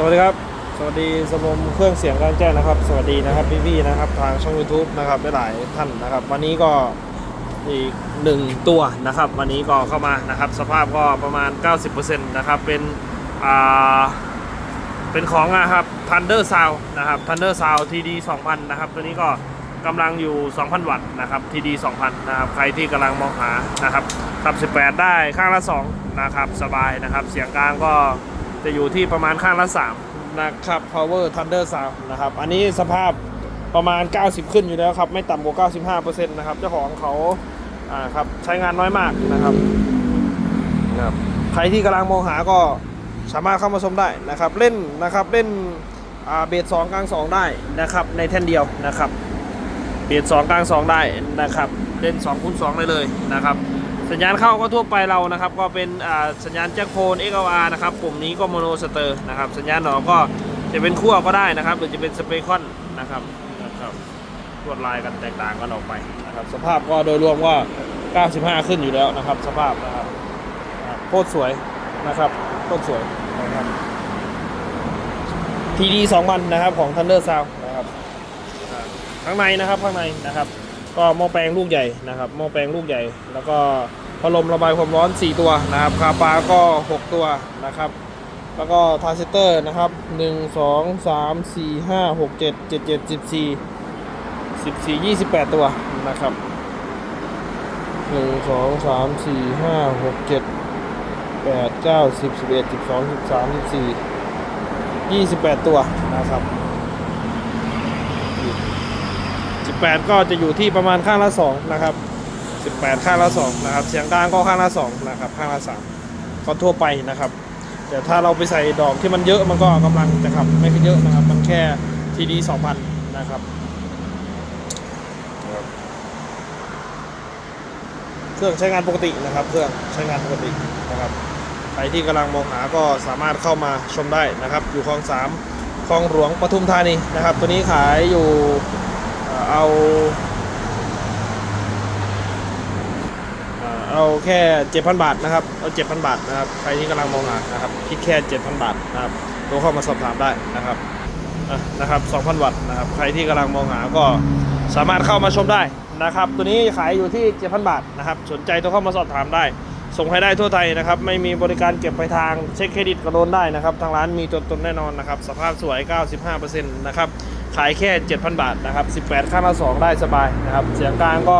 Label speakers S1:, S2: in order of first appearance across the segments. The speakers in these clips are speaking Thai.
S1: สวัสดีครับ สวัสดีสมรมเครื่องเสียงกลางแจ้งนะครับ สวัสดีนะครับพี่ๆนะครับทางช่อง YouTube นะครับหลายๆท่านนะครับ วันนี้ก็อีกหนึ่งตัวนะครับ วันนี้ก็เข้ามานะครับ สภาพก็ประมาณ 90%นะครับเป็นอ่าเป็นของนะครับ Thunder Sound นะครับ Thunder Sound TD 2000นะครับตัวนี้ก็กำลังอยู่ 2,000 วัตต์นะครับ TD 2000นะครับใครที่กำลังมองหานะครับขับ 18 ได้ข้างละ2นะครับสบายนะครับ เสียงกลางก็ จะอยู่ที่ประมาณข้างละ3นะครับ Power Thunder s o u นะครับ อันนี้สภาพประมาณ 90 ขึ้นอยู่แล้วครับ ไม่ต่ำกว่า 95%นะครับ เจ้าของเขาอ่าครับใช้งานน้อยมากนะครับนะครับ ใครที่กำลังมองหาก็สามารถเข้ามาชมได้นะครับ เล่นนะครับเล่นอ่าเบสสองกลางสองได้นะครับ ในแท่นเดียวนะครับ เบสสองกลางสองได้นะครับ เล่น2คูณ2ได้เลยนะครับ สัญญาณเข้าก็ทั่วไปเรานะครับ ก็เป็นสัญญาณแจ็คโฟน XLR นะครับปุ่มนี้ก็โมโนสเตอร์นะครับ สัญญาณหนอก็จะเป็นขั้วก็ได้นะครับ หรือจะเป็นสเปคอนนะครับนะครับลวดลายกันแตกต่างกันออกไปนะครับ สภาพก็โดยรวมก็ 95 ขึ้นอยู่แล้วนะครับ สภาพนะครับโคตรสวยนะครับโคตรสวยนะครับ TD 2000นะครับของ Thunder Sound นะครับข้างในนะครับข้างในนะครับ ก็หม้อแปลงลูกใหญ่นะครับหม้อแปลงลูกใหญ่แล้วก็ พัดลมระบายความร้อน 4 ตัวนะครับคาปาก็ 6 ตัวนะครับ แล้วก็ทารานซิสเตอร์นะครับ 1 2 3 4 5 6 7 7 7 14 14 28 ตัวนะครับ 1 2 3 4 5 6 7 8 9 10 11 12 13 14 28 ตัวนะครับ 18 ก็จะอยู่ที่ประมาณข้างละ 2 นะครับ 18 ข้างละ2นะครับ เสียงกลางก็ข้างละ2นะครับ ข้างละ3ก็ทั่วไปนะครับ แต่ถ้าเราไปใส่ดอกที่มันเยอะมันก็กำลังจะขับไม่ค่อยเยอะนะครับ มันแค่ TD 2,000 นะครับ เครื่องใช้งานปกตินะครับ เครื่องใช้งานปกตินะครับ ใครที่กำลังมองหาก็สามารถเข้ามาชมได้นะครับ อยู่คลองสามคลองหลวงปทุมธานีนะครับ ตัวนี้ขายอยู่เอ่อเอาเอ่อ เอาแค่ 7,000 บาทนะครับ เอา7,000 บาทนะครับ ใครที่กำลังมองหานะครับคิดแค่ 7,000 บาทนะครับโทรเข้ามาสอบถามได้นะครับนะครับ 2,000 วัตต์นะครับ ใครที่กำลังมองหาก็สามารถเข้ามาชมได้นะครับ ตัวนี้ขายอยู่ที่ 7,000 บาทนะครับ สนใจโทรเข้ามาสอบถามได้ ส่งให้ได้ทั่วไทยนะครับ ไม่มีบริการเก็บไปลายทางเช็คเครดิตก็โดนได้นะครับ ทางร้านมีตัวตนแน่นอนนะครับ สภาพสวย 95%นะครับ ขายแค่ 7,000 บาทนะครับ 18ข้างละ2ได้สบายนะครับ เสียงกลางก็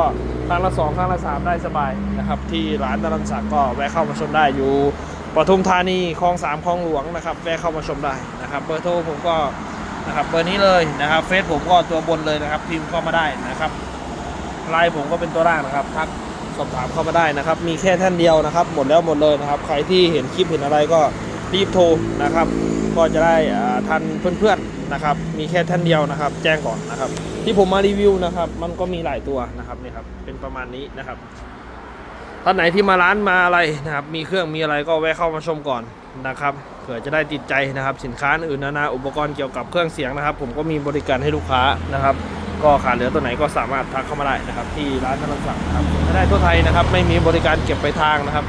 S1: ข้งละ2ข้งละ3 ได้สบายนะครับ ที่ร้านดารันศักก์ก็แวะเข้ามาชมได้อยู่ปทุมธานีคลอง3คลองหลวงนะครับแวะเข้ามาชมได้นะครับ เบอร์โทรผมก็นะครับเบอร์นี้เลยนะครับเฟซผมก็ตัวบนเลยนะครับ พิมพ์เข้ามาได้นะครับไลน์ผมก็เป็นตัวล่างนะครับทักสอบถามเข้ามาได้นะครับ มีแค่ท่านเดียวนะครับ หมดแล้วหมดเลยนะครับ ใครที่เห็นคลิปเห็นอะไรก็รีบโทรนะครับ ก็จะได้ทันเพื่อนๆ นะครับ มีแค่ท่านเดียวนะครับ แจ้งก่อนนะครับ ที่ผมมารีวิวนะครับ มันก็มีหลายตัวนะครับนี่ครับ เป็นประมาณนี้นะครับท่านไหนที่มาร้านมาอะไรนะครับ มีเครื่องมีอะไรก็แวะเข้ามาชมก่อนนะครับ เผื่อจะได้ติดใจนะครับ สินค้าอื่นนานาอุปกรณ์เกี่ยวกับเครื่องเสียงนะครับ ผมก็มีบริการให้ลูกค้านะครับ ก็ขาดเหลือตัวไหนก็สามารถทักเข้ามาได้นะครับ ที่ร้านธนศักดิ์นะครับไม่ได้ทั่วไทยนะครับ ไม่มีบริการเก็บไปทางนะครับ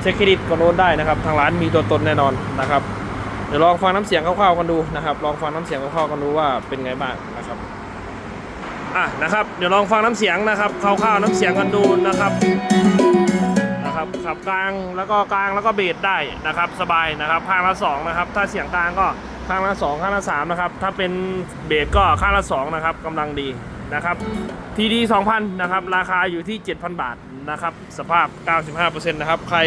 S1: เช็คเครดิตก็โน้นได้นะครับ ทางร้านมีตัวตนแน่นอนนะครับ ดี๋ยวลองฟังน้ำเสียงคร่าวๆกันดูนะครับ ลองฟังน้ำเสียงคร่าวๆกันดูว่าเป็นไงบ้างนะครับอะนะครับ เดี๋ยวลองฟังน้ำเสียงนะครับคร่าวๆน้ำเสียงกันดูนะครับนะครับขับกลางแล้วก็กลางแล้วก็เบสได้นะครับ สบายนะครับข้างละสองนะครับ ถ้าเสียงกลางก็ข้างละสองข้างละสามนะครับ ถ้าเป็นเบสก็ข้างละสองนะครับกำลังดีนะครับทีดี2,000นะครับ ราคาอยู่ที่ 7,000 บาทนะครับ สภาพ 95%นะครับ ใคร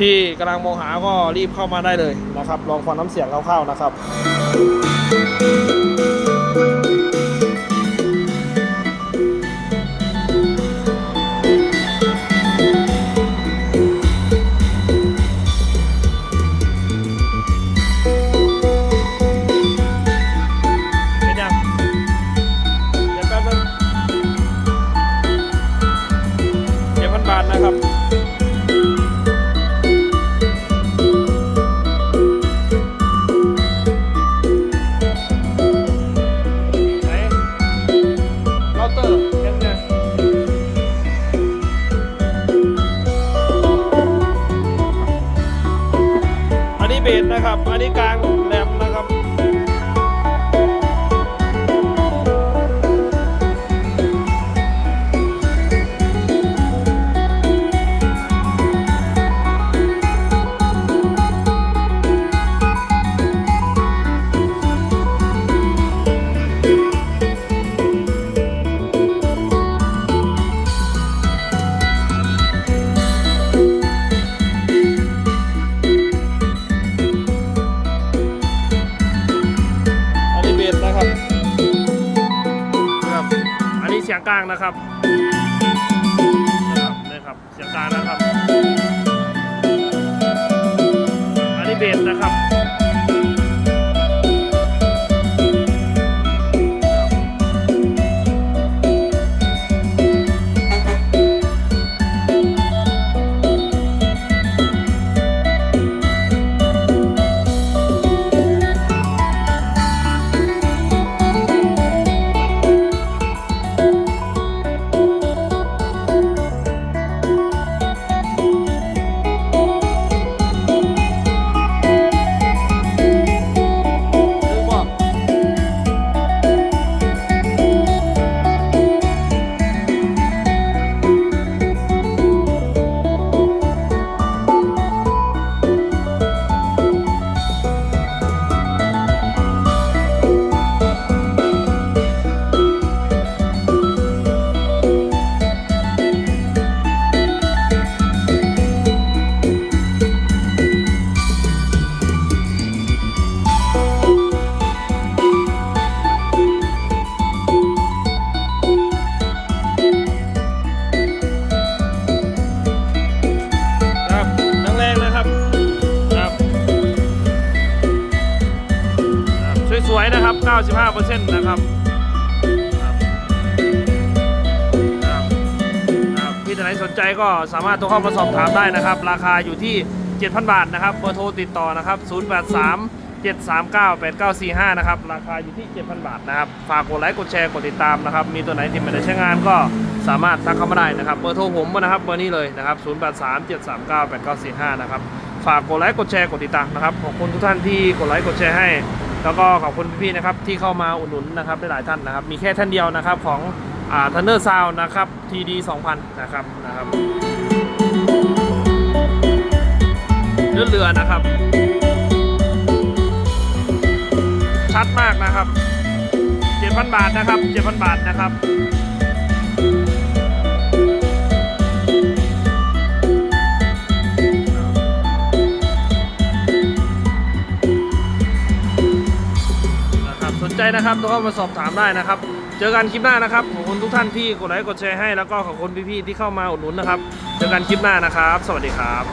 S1: ที่กำลังมองหาก็รีบเข้ามาได้เลยนะครับ ลองฟังน้ำเสียงคร่าวๆนะครับ เป็นยังเดี๋ยวแป๊บนึงเจ็ดพันบาทนะครับ กับอันนี้กลางางนะครับนะครับนี่ครับเสียงกลางนะครับ นะครับ 95%นะครับครับครับครับพี่ท่านไหนสนใจก็สามารถโทรเข้ามาสอบถามได้นะครับ ราคาอยู่ที่ 7,000 บาทนะครับเบอร์โทรติดต่อนะครับ 083 739 8945 นะครับ ราคาอยู่ที่ 7,000 บาทนะครับ ฝากกดไลค์กดแชร์กดติดตามนะครับ มีตัวไหนที่ไม่ได้ใช้งานก็สามารถทักเข้ามาได้นะครับ เบอร์โทรผมนะครับเบอร์นี้เลยนะครับ 083 739 8945 นะครับ ฝากกดไลค์กดแชร์กดติดตามนะครับ ขอบคุณทุกท่านที่กดไลค์กดแชร์ให้ แล้วก็ขอบคุณพี่ๆนะครับที่เข้ามาอุดหนุนนะครับหลายท่านนะครับ มีแค่ท่านเดียวนะครับของอ่าทันเนอร์ซาวนะครับ TD 2000 นะครับนะครับเรือเรือนะครับ ชัดมากนะครับ 7,000 บาทนะครับ 7,000 บาทนะครับ นะครับสนใจนะครับต้องเข้ามาสอบถามได้นะครับ เจอกันคลิปหน้านะครับขอบคุณทุกท่านที่กดไลค์กดแชร์ให้แล้วก็ขอบคุณพี่ๆที่เข้ามาอุดหนุนนะครับ เจอกันคลิปหน้านะครับ สวัสดีครับ